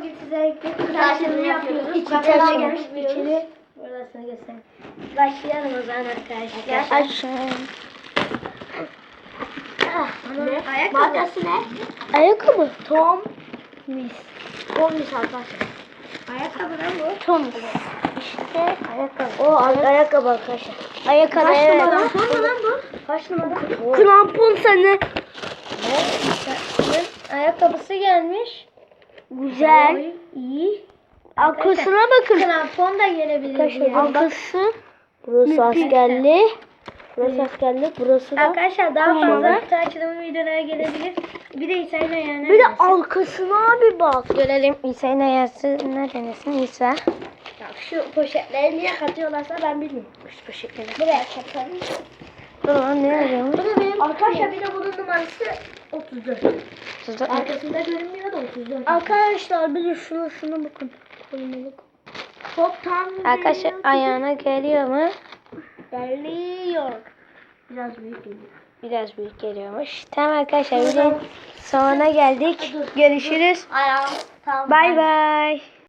bugün size Tıraşını yapıyoruz. İçeri gelmiş gelmiş mi? içeri. Burasını göstereyim. Başlayalım o zaman arkadaşlar. Aşağı. Ne? Ayakkabı. Markası ne? Ayakkabı. Tom Mis. Tom Mis arkadaşlar. Ayakkabı lan bu. Tom Mis. İşte Ayakkabı. O ayakkabı arkadaşlar. ayakkabı. Kaç evet. numara? Sonra lan bu. Kaç numara? Krampon seni. Ne? Ayakkabısı gelmiş. Güzel. Oy, iyi. Arkasına bakın. Krampon da gelebilir. Arkası. Burası Müthiş. askerli. Burası askerli. Burası da. Arkadaşlar daha Kumalı. fazla kutu açılımı videolara gelebilir. Bir de İsa'nın ayağına Bir de denesin. arkasına bir bak. Görelim İsa'nın ayağına denesin İsa. Ya şu poşetleri niye katıyorlarsa ben bilmiyorum. Şu poşetleri. Buraya katalım. Dur lan ne da benim. Arkadaşlar bir de bunun numarası 34. Arkasında görünmüyor da 34. Arkadaşlar bir de şuna şuna bakın. Koymalık. Top tam Arkadaşlar ayağına geliyor mu? geliyor. Biraz büyük geliyor. Biraz büyük geliyormuş. Tamam arkadaşlar videonun sonuna geldik. Görüşürüz. Bay bay.